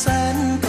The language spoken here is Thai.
แสน